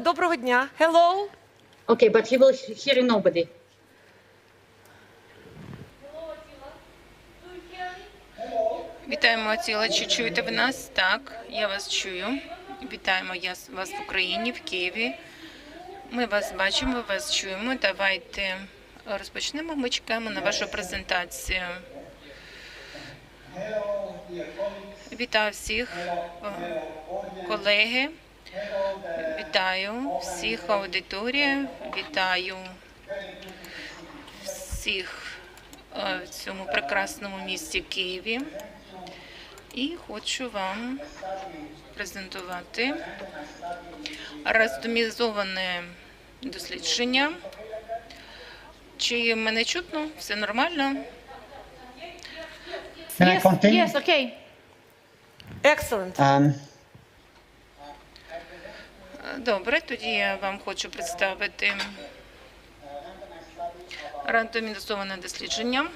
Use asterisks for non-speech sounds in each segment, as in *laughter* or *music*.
Доброго дня. Hello. Okay, but he will hear nobody. Вітаємо Ціла. Чи чуєте ви нас? Так, я вас чую. Вітаємо я вас в Україні, в Києві. Ми вас бачимо, вас чуємо. Давайте розпочнемо. Ми чекаємо на вашу презентацію. Вітаю всіх, колеги. Вітаю всіх аудиторія. Вітаю всіх е, в цьому прекрасному місті Києві. І хочу вам презентувати рандомізоване дослідження. Чи мене чутно? Все нормально? Can I continue? Yes, okay. Excellent. Um, Добре, тоді я вам хочу представити рандомізоване дослідження,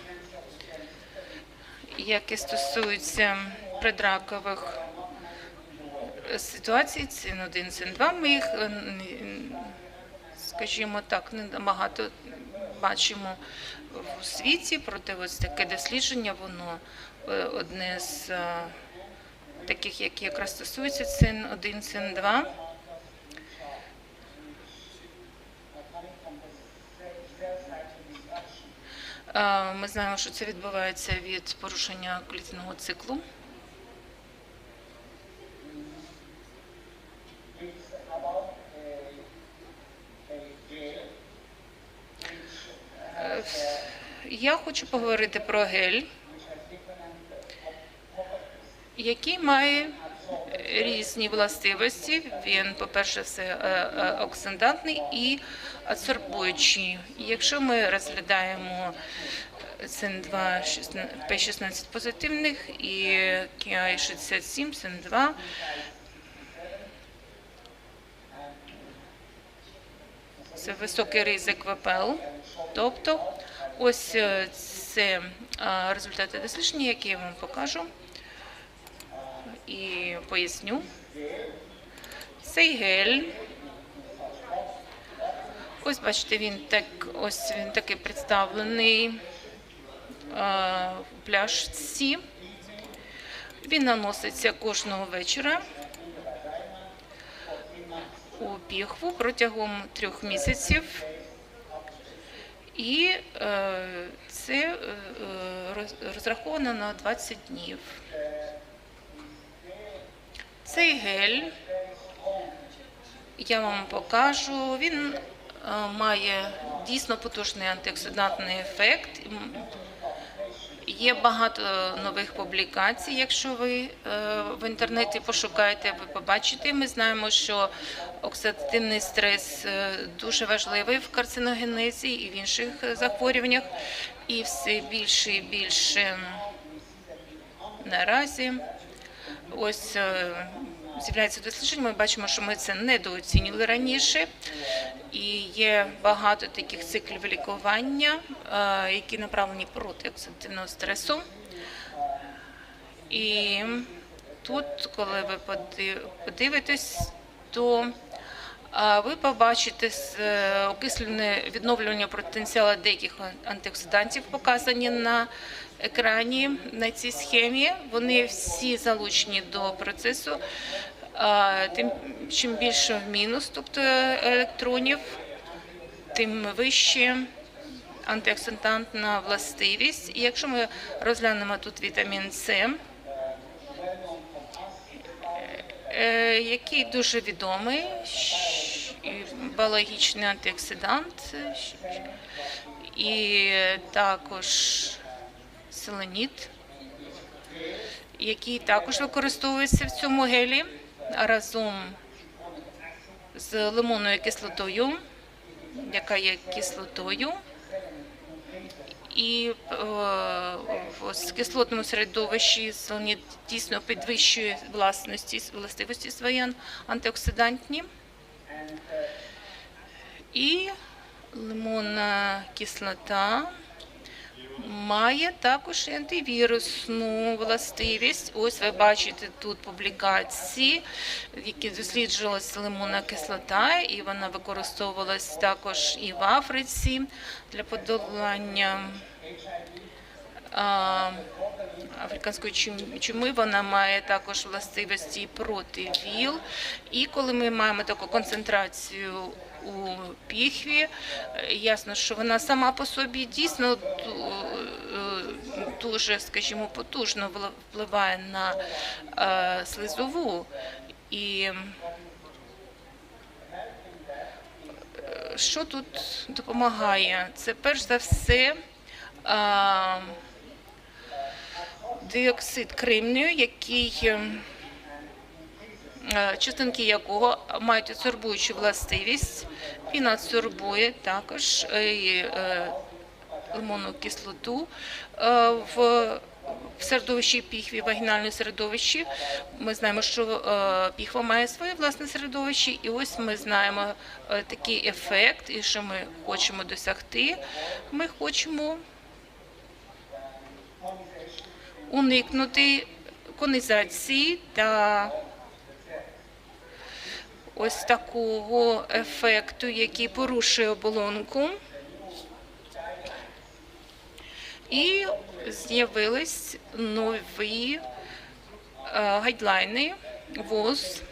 яке стосується предракових ситуацій, цін 1, цін 2. Ми їх, е, скажімо так, не багато бачимо в світі, проте ось таке дослідження, воно е, одне з е, таких, які якраз стосуються цін 1, цін 2. Ми знаємо, що це відбувається від порушення клітинного циклу. Е, Я хочу поговорити про гель, який має різні властивості. Він, по-перше, все е, е, оксидантний і адсорбуючий. Якщо ми розглядаємо СН2 P16 позитивних і KI67 СН2, це високий ризик ВПЛ. Тобто, ось е, це результати дослідження, які я вам покажу і поясню. Цей гель. Ось бачите, він так, ось він такий представлений е, в пляшці. Він наноситься кожного вечора у піхву протягом трьох місяців. І е, це е, розраховано на 20 днів. Цей гель я вам покажу. Він е, має дійсно потужний антиоксидантний ефект. Є багато нових публікацій. Якщо ви е, в інтернеті пошукаєте, ви побачите. Ми знаємо, що оксидативний стрес е, дуже важливий в карциногенезі і в інших захворюваннях. І все більше і більше наразі. Ось е, з'являється дослідження. Ми бачимо, що ми це недооцінювали раніше. І є багато таких циклів лікування, е, які направлені проти оксидативного стресу. І тут, коли ви поди- подивитесь, то е, ви побачите окислене відновлювання потенціалу деяких антиоксидантів, показані на екрані на цій схемі. Вони всі залучені до процесу. Тим чим більше в мінус, тобто електронів, тим вище антиоксидантна властивість. І якщо ми розглянемо тут вітамін С, е, який дуже відомий, біологічний антиоксидант, і також селеніт, який також використовується в цьому гелі разом з лимонною кислотою, яка є кислотою. І е, в кислотному середовищі селеніт дійсно підвищує власності, властивості свої антиоксидантні. І лимонна кислота має також антивірусну властивість. Ось ви бачите тут публікації, які досліджувалася лимонна кислота, і вона використовувалась також і в Африці для подолання африканської чум- чуми. Вона має також властивості проти ВІЛ. І коли ми маємо таку концентрацію у піхві, е, ясно, що вона сама по собі дійсно е, дуже, скажімо, потужно впливає на е, слизову. І що тут допомагає? Це перш за все діоксид кремнію, який е, е, частинки якого мають адсорбуючу властивість. Він адсорбує також е, і, лимонну кислоту е, в в середовищі піхві, вагінальному середовищі. Ми знаємо, що піхва має своє власне середовище, і ось ми знаємо такий ефект, і що ми хочемо досягти. Ми хочемо уникнути конізації та ось такого ефекту, який порушує оболонку. І з'явились нові е, гайдлайни ВОЗ.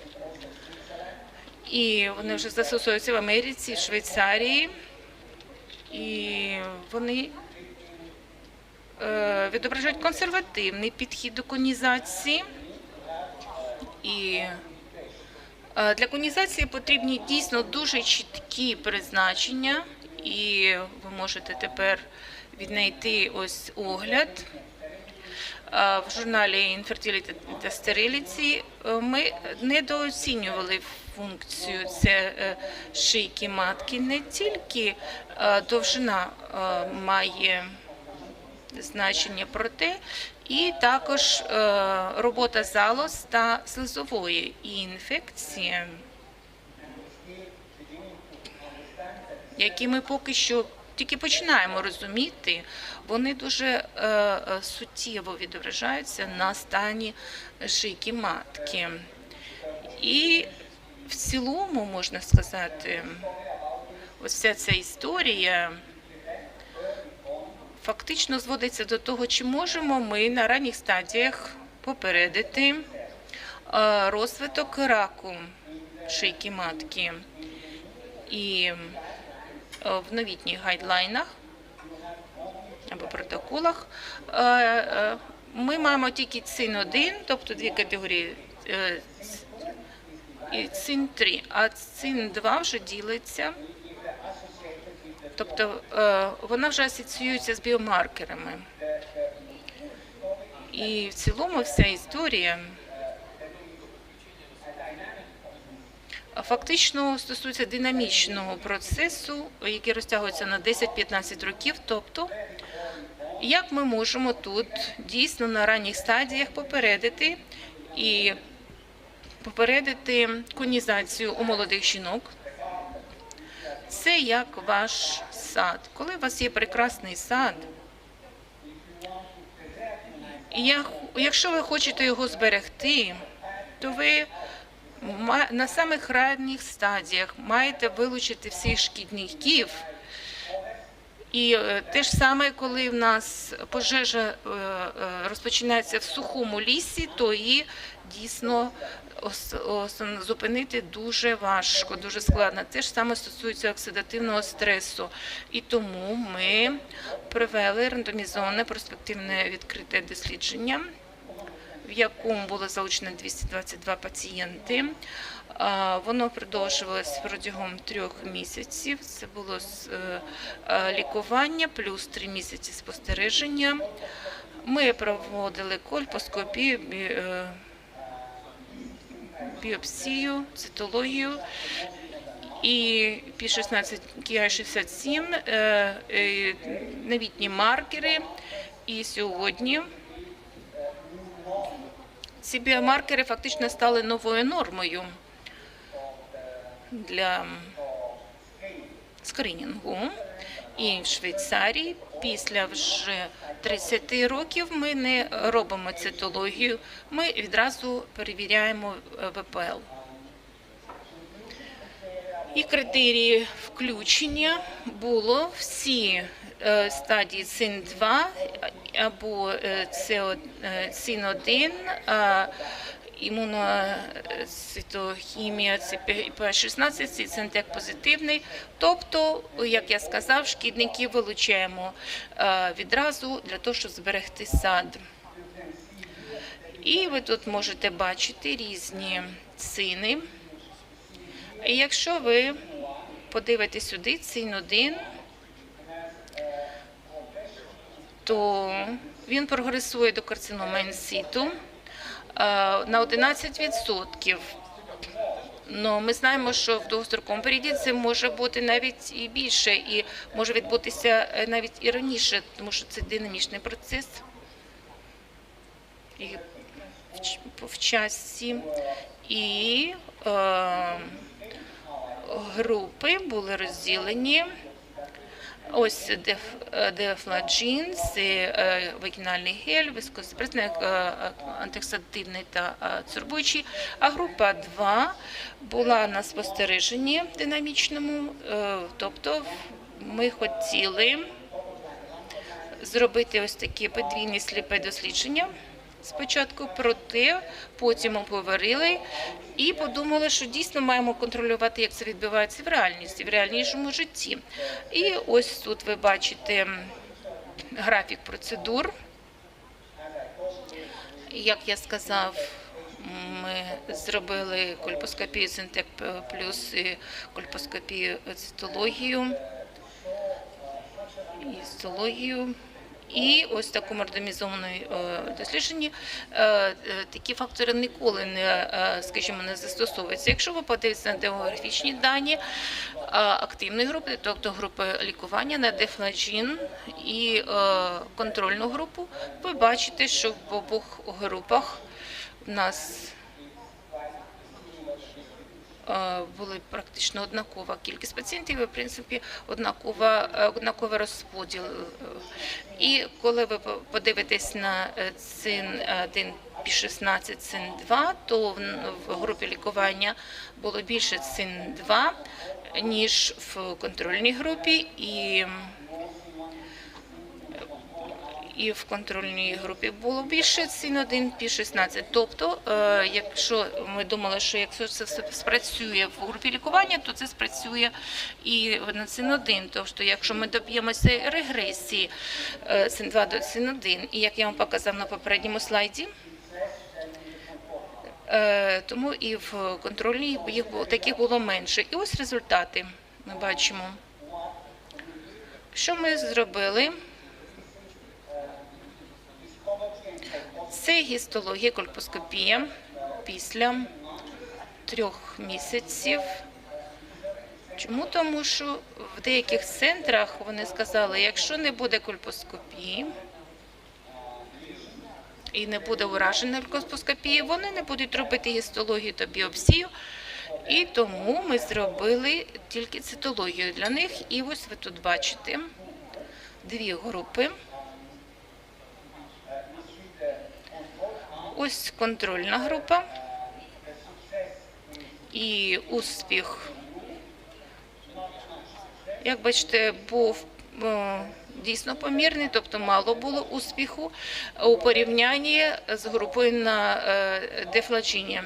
І вони вже застосовуються в Америці, Швейцарії. І вони відображають консервативний підхід до конізації. І е, для конізації потрібні дійсно дуже чіткі призначення, і ви можете тепер віднайти ось огляд. Е, В журналі Infertility та Sterility е, ми недооцінювали функцію це е, шийки матки. Не тільки е, довжина е, має значення проте, і також е, робота залоз та слизової інфекції, які ми поки що тільки починаємо розуміти, вони дуже е, е, суттєво відображаються на стані шийки матки. І в цілому можна сказати, ось вся ця історія фактично зводиться до того, чи можемо ми на ранніх стадіях попередити е, розвиток раку шийки матки. І е, в новітніх гайдлайнах або протоколах е, ми маємо тільки цин 1, тобто дві категорії і цин 3, а цин 2 вже ділиться. Тобто е, вона вже асоціюється з біомаркерами. І в цілому вся історія фактично стосується динамічного процесу, який розтягується на 10-15 років. Тобто, як ми можемо тут дійсно на ранніх стадіях попередити і попередити конізацію у молодих жінок. Це як ваш сад. Коли у вас є прекрасний сад, і якщо ви хочете його зберегти, то ви на самих ранніх стадіях маєте вилучити всіх шкідників. І е, те ж саме, коли в нас пожежа е, е, розпочинається в сухому лісі, то її дійсно зупинити дуже важко, дуже складно. Те ж саме стосується оксидативного стресу. І тому ми провели рандомізоване перспективне відкрите дослідження, в якому було залучено 222 пацієнти. Воно продовжувалось протягом трьох місяців. Це було е, е, лікування плюс три місяці спостереження. Ми проводили кольпоскопію, е, біопсію, цитологію. І P16 KI67, е, е, новітні маркери. І сьогодні ці біомаркери фактично стали новою нормою для скринінгу. І в Швейцарії після вже 30 років ми не робимо цитологію, ми відразу перевіряємо е, ВПЛ. І критерії включення було всі е, стадії син 2 або е, СИН-1, імуноцитохімія, це П16, це синтек позитивний. Тобто, як я сказав, шкідники вилучаємо е, відразу для того, щоб зберегти сад. І ви тут можете бачити різні сини. І якщо ви подивитесь сюди, цин один, то він прогресує до карцинома інситу на 11%. Ну, ми знаємо, що в довгостроковому періоді це може бути навіть і більше, і може відбутися е, навіть і раніше, тому що це динамічний процес. І в часі. І е, групи були розділені. Ось е, дефладжин, це вагінальний гель, вискозапресний, е, е, та е, цурбуючий. А група 2 була на спостереженні динамічному, тобто ми хотіли зробити ось такі подвійні сліпе дослідження. Спочатку проте, потім обговорили і подумали, що дійсно маємо контролювати, як це відбувається в реальності, в реальнішому житті. І ось тут ви бачите графік процедур. Як я сказав, ми зробили кольпоскопію Синтек плюс і кольпоскопію цитологію, і цитологію. І ось в такому рандомізованому е, дослідженні е, е, такі фактори ніколи не, скажімо, не застосовуються. Якщо ви подивитеся на демографічні дані активної групи, тобто групи лікування на дефлагін і контрольну групу, ви бачите, що в обох групах в нас е, були практично однакова кількість пацієнтів, і, в принципі, однакова, е, однаковий розподіл. І коли ви по- подивитесь на е, цин 1 пі 16 цин 2, то в групі лікування було більше цин 2, ніж в контрольній групі. І і в контрольній групі було більше цін 1 пі 16. Тобто, е, якщо ми думали, що якщо це все спрацює в групі лікування, то це спрацює і на цин 1. Тобто, якщо ми доб'ємося регресії е, цин 2 до цин 1, і як я вам показав на попередньому слайді. е, Тому і в контрольній їх таких було менше. І ось результати ми бачимо. Що ми зробили? Це гістологія, кольпоскопія після трьох місяців. Чому? Тому що в деяких центрах вони сказали, якщо не буде кольпоскопії і не буде ураження кольпоскопії, вони не будуть робити гістологію та біопсію. І тому ми зробили тільки цитологію для них. І ось ви тут бачите дві групи. Ось контрольна група. І успіх, як бачите, був е, дійсно помірний, тобто мало було успіху у порівнянні з групою на е, дефлачині.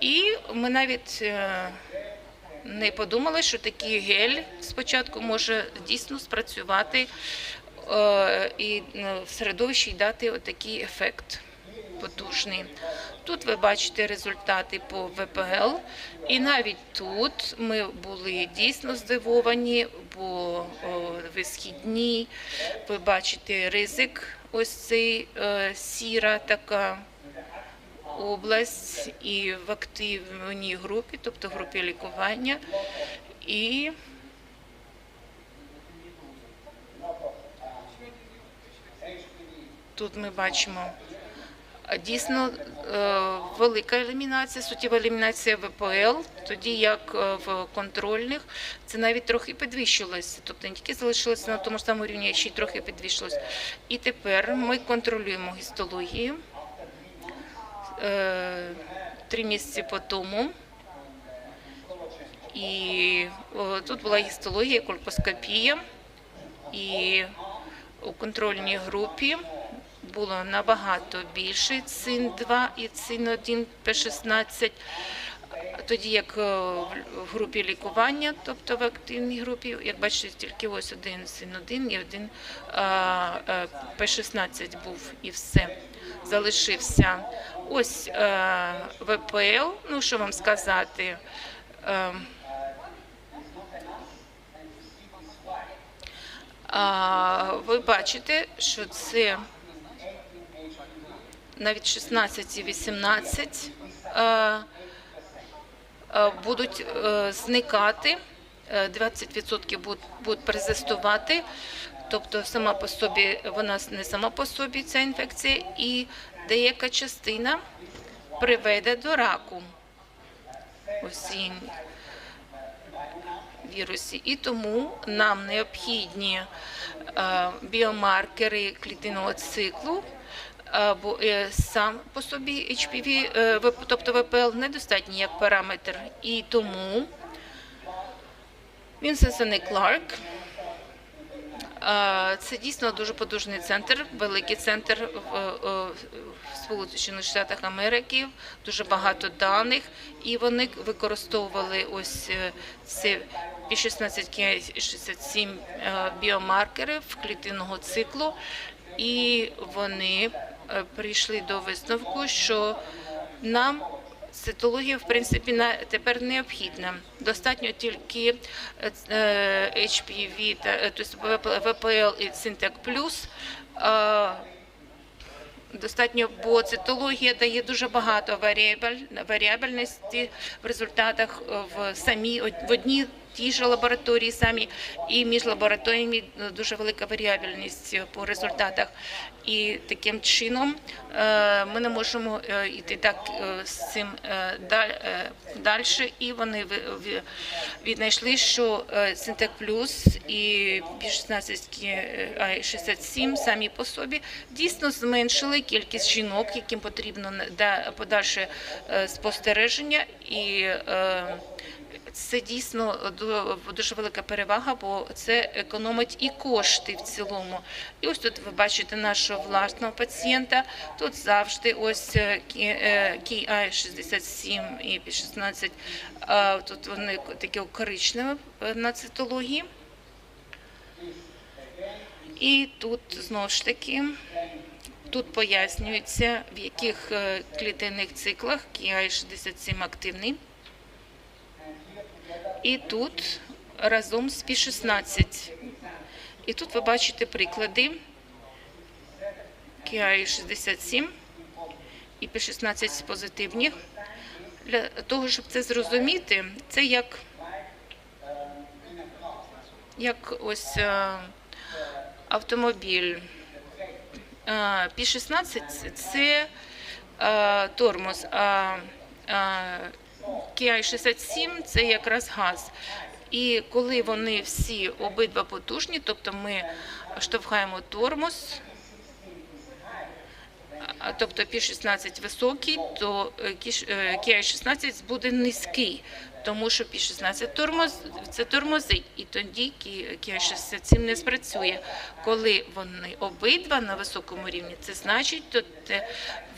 І ми навіть е, не подумали, що такий гель спочатку може дійсно спрацювати і в середовищі дати отакий ефект потужний. Тут ви бачите результати по ВПЛ, і навіть тут ми були дійсно здивовані, бо о, висхідні ви бачите ризик, ось цей е, сіра така область і в активній групі, тобто групі лікування. І тут ми бачимо Дійсно е, велика елімінація, суттєва елімінація ВПЛ, тоді як е, в контрольних це навіть трохи підвищилося. Тобто не тільки залишилося на тому ж самому рівні, а ще й трохи підвищилось. І тепер ми контролюємо гістологію е, три місяці по тому. І тут була гістологія, кольпоскопія, і у контрольній групі було набагато більше цин 2 і цин 1 П16, тоді як е, в групі лікування, тобто в активній групі, як бачите, тільки ось один цин 1 і один е, П16 був і все залишився. Ось е, ВПЛ, ну що вам сказати. е, А, ви бачите, що це навіть 16 і 18 е, е, будуть е, зникати, е, 20% будуть, перезистувати, тобто сама по собі, вона не сама по собі ця інфекція, і деяка частина приведе до раку. Ось вірусі. І тому нам необхідні біомаркери клітинного циклу. Бо е, сам по собі HPV, е, тобто ВПЛ, недостатній як параметр. І тому Вінсенсон і Кларк це дійсно дуже потужний центр, великий центр в, е, в Сполучених Штатах Америки, дуже багато даних, і вони використовували ось це P16K67 е, біомаркерів клітинного циклу, і вони прийшли до висновку, що нам цитологія, в принципі, тепер необхідна. Достатньо тільки е, е, HPV, е, тобто ВПЛ і Синтек Плюс. е, Достатньо, бо цитологія дає дуже багато варіабель, варіабельності в результатах е, в самій в одній тій же лабораторії самі, і між лабораторіями е, дуже велика варіабельність по результатах. І таким чином е, ми не можемо е, йти так з цим далі. І вони віднайшли, що Синтек Плюс і B16 67 самі по собі дійсно зменшили кількість жінок, яким потрібно да- подальше спостереження і. Е, це дійсно дуже велика перевага, бо це економить і кошти в цілому. І ось тут ви бачите нашого власного пацієнта. Тут завжди ось е, KI 67 і 16. е, Тут вони такі коричневі е, на цитології. І тут знову ж таки. Тут пояснюється, в яких е, клітинних циклах KI 67 активний. І тут разом з P16. І тут ви бачите приклади KI 67 і P16 позитивні. Для того, щоб це зрозуміти, це як, як ось е, автомобіль. Е, P16 це е, тормоз, а е, KI-67 це якраз газ. І коли вони всі обидва потужні, тобто ми штовхаємо тормоз, тобто Пі-16 високий, то е, кіш- е, KI-16 буде низький, тому що P16 тормоз, це тормозить, і тоді KI-67 не спрацює. Коли вони обидва на високому рівні, це значить, що те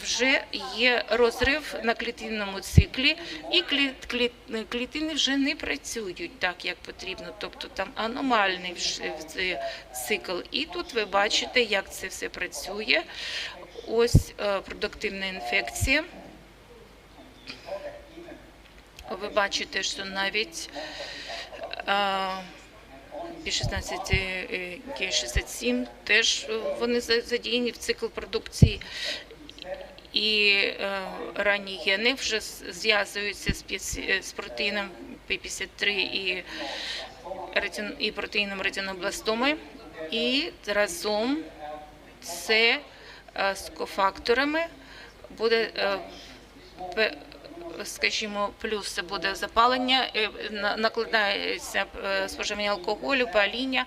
вже є розрив на клітинному циклі, і кліт, кліт, клітини вже не працюють так, як потрібно. Тобто там аномальний вже цикл. І тут ви бачите, як це все працює. Ось е, продуктивна інфекція. Ви бачите, що навіть P16 і Q67 теж е, вони за- задіяні в цикл продукції. І е, ранні вже зв'язуються з, з протеїном P53 і, протеїном ретинобластоми. І разом це е, з кофакторами буде, е, скажімо, плюс буде запалення, е, на- накладається е, споживання алкоголю, паління,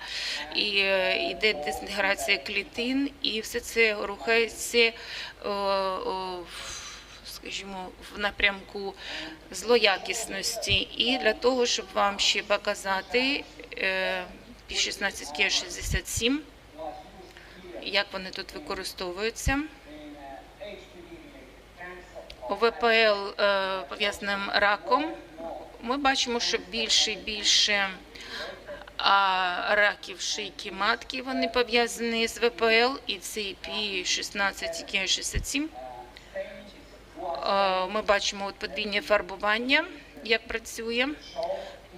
і е, йде дезінтеграція клітин, і все це рухається, е, скажімо, в напрямку злоякісності. І для того, щоб вам ще показати е, P16 67 як вони тут використовуються. ОВПЛ е, пов'язаним раком. Ми бачимо, що більше і більше раків шийки матки вони пов'язані з ВПЛ і цей P16 і 67 Е, Ми бачимо подвійне фарбування, як працює,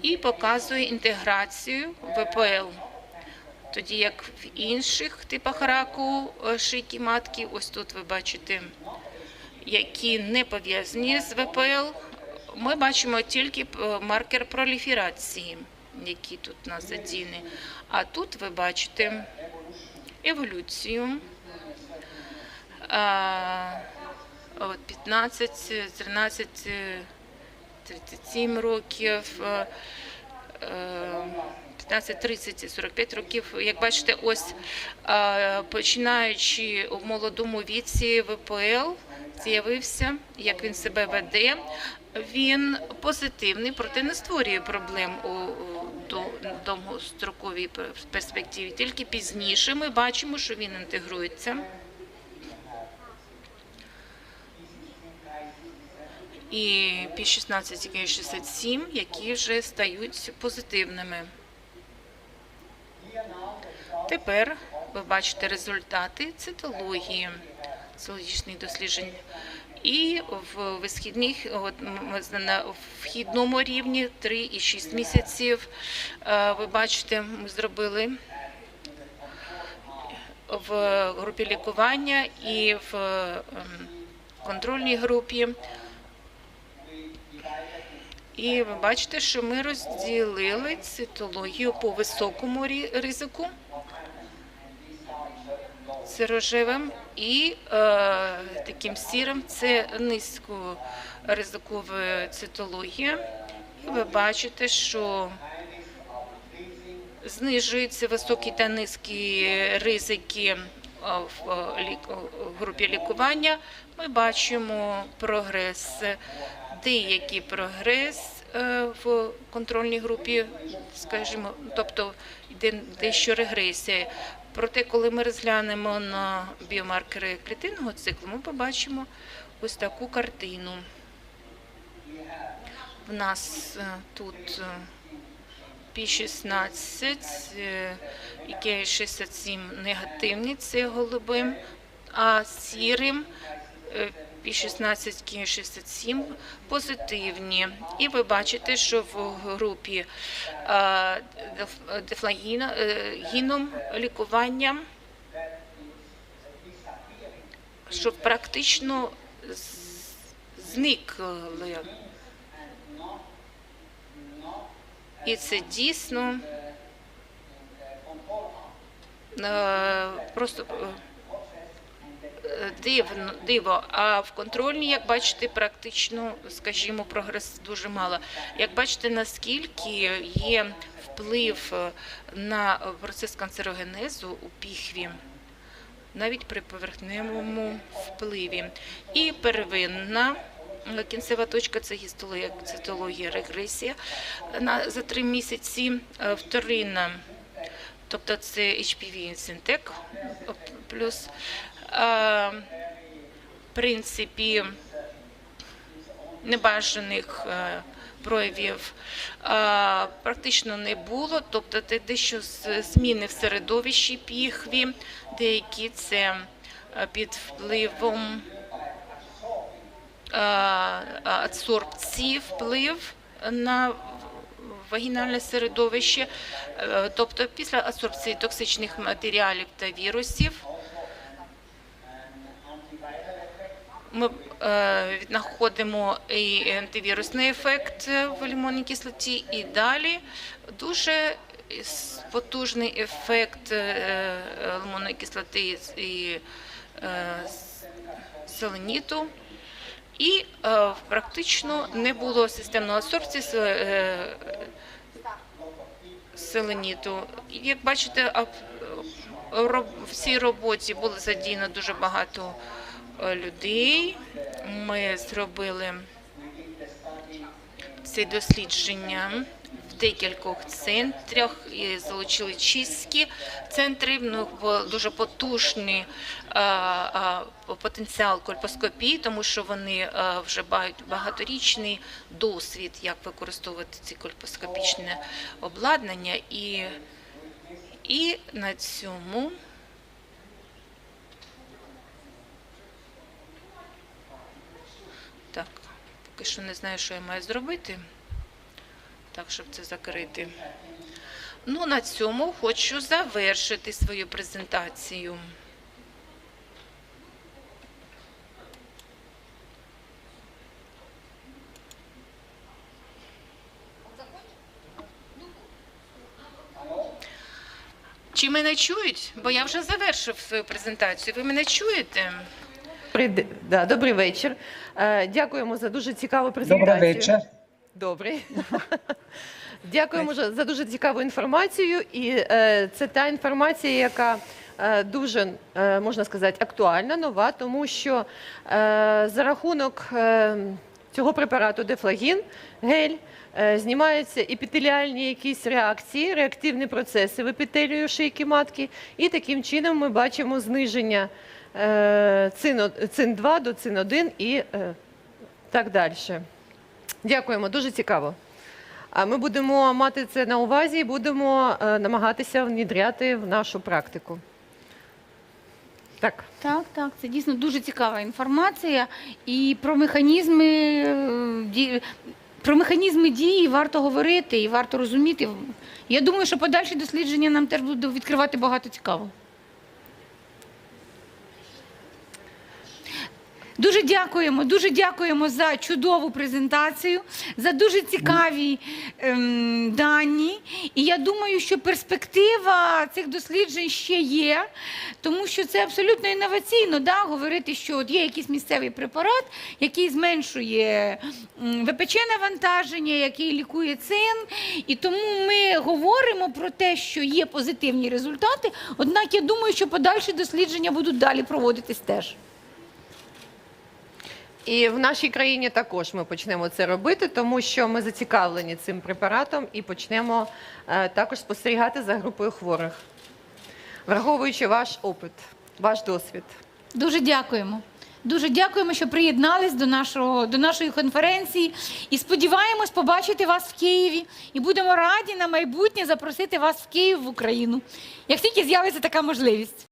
і показує інтеграцію ВПЛ. Тоді як в інших типах раку е, шийки матки, ось тут ви бачите, які не пов'язані з ВПЛ, ми бачимо тільки е, маркер проліферації, який тут у нас задіяний. А тут ви бачите еволюцію. А, от 15, 13, е, 37 років. е, е, 15, 30, 45 років. Як бачите, ось е, починаючи у молодому віці ВПЛ з'явився, як він себе веде. Він позитивний, проте не створює проблем у довгостроковій перспективі. Тільки пізніше ми бачимо, що він інтегрується. І P16 і 67, які вже стають позитивними. Тепер ви бачите результати цитології цитологічних досліджень. І в висхідних, на вхідному рівні 3 і 6 місяців. Е, Ви бачите, ми зробили в групі лікування і в ем, контрольній групі. І ви бачите, що ми розділили цитологію по високому ризику. Це рожевим і е, таким сірим це низькоризикова цитологія. І ви бачите, що знижуються високі та низькі ризики е, в е, лік- в групі лікування. Ми бачимо прогрес, деякий прогрес е, в контрольній групі, скажімо, тобто йде дещо регресія. Проте, коли ми розглянемо на біомаркери клітинного циклу, ми побачимо ось таку картину. В нас е, тут е, P16 е, і K67 негативні, це голубим, а сірим е, P16 K67 позитивні. І ви бачите, що в групі е, деф- дефлагіна- е, лікування, що практично зникли. І це дійсно е, просто дивно, диво. А в контрольній, як бачите, практично, скажімо, прогрес дуже мало. Як бачите, наскільки є вплив е, на процес канцерогенезу у піхві, навіть при поверхневому впливі. І первинна е, кінцева точка це гістологія, цитологія, регресія на, за три місяці. Е, Вторинна, тобто це HPV Syntec плюс. Е, В принципі, небажаних е, проявів е, практично не було, тобто це дещо зміни в середовищі піхві, деякі це під впливом адсорбції вплив на вагінальне середовище, тобто після адсорбції токсичних матеріалів та вірусів ми е, знаходимо і антивірусний ефект в лимонній кислоті, і далі дуже потужний ефект е, лимонної кислоти і е, селеніту. І е, практично не було системної е, селеніту. Як бачите, в цій роботі було задіяно дуже багато е, людей. Ми зробили це дослідження в декількох центрах і залучили чистки центри. Ну, бо дуже потужний а, а, потенціал кольпоскопії, тому що вони вже мають багаторічний досвід, як використовувати ці кольпоскопічне обладнання. І, і на цьому. Так, поки що не знаю, що я маю зробити. Так, щоб це закрити. Ну, на цьому хочу завершити свою презентацію. Чи мене чують? Бо я вже завершив свою презентацію. Ви мене чуєте? Д- да, добрий вечір. Е, Дякуємо за дуже цікаву презентацію. Добрий вечір. Добрий. *laughs* Дякуємо за за дуже цікаву інформацію. І е, це та інформація, яка е, дуже е, можна сказати актуальна, нова, тому що е, за рахунок е, цього препарату дефлагін, гель. е, Знімаються епітеліальні якісь реакції, реактивні процеси в епітелію шийки матки, і таким чином ми бачимо зниження цин 2 до цин 1 і е, так далі. Дякуємо, дуже цікаво. А ми будемо мати це на увазі і будемо е, намагатися внідряти в нашу практику. Так. Так, так, це дійсно дуже цікава інформація. І про механізми, е, про механізми дії варто говорити і варто розуміти. Я думаю, що подальші дослідження нам теж будуть відкривати багато цікавого. Дуже дякуємо, дуже дякуємо за чудову презентацію, за дуже цікаві ем, дані. І я думаю, що перспектива цих досліджень ще є, тому що це абсолютно інноваційно да, говорити, що от є якийсь місцевий препарат, який зменшує ВПЧ навантаження, який лікує цин. І тому ми говоримо про те, що є позитивні результати. Однак я думаю, що подальші дослідження будуть далі проводитись теж. І в нашій країні також ми почнемо це робити, тому що ми зацікавлені цим препаратом і почнемо е, також спостерігати за групою хворих, враховуючи ваш опит, ваш досвід. Дуже дякуємо. Дуже дякуємо, що приєднались до, нашого, до нашої конференції. І сподіваємось побачити вас в Києві. І будемо раді на майбутнє запросити вас в Київ в Україну, як тільки з'явиться така можливість.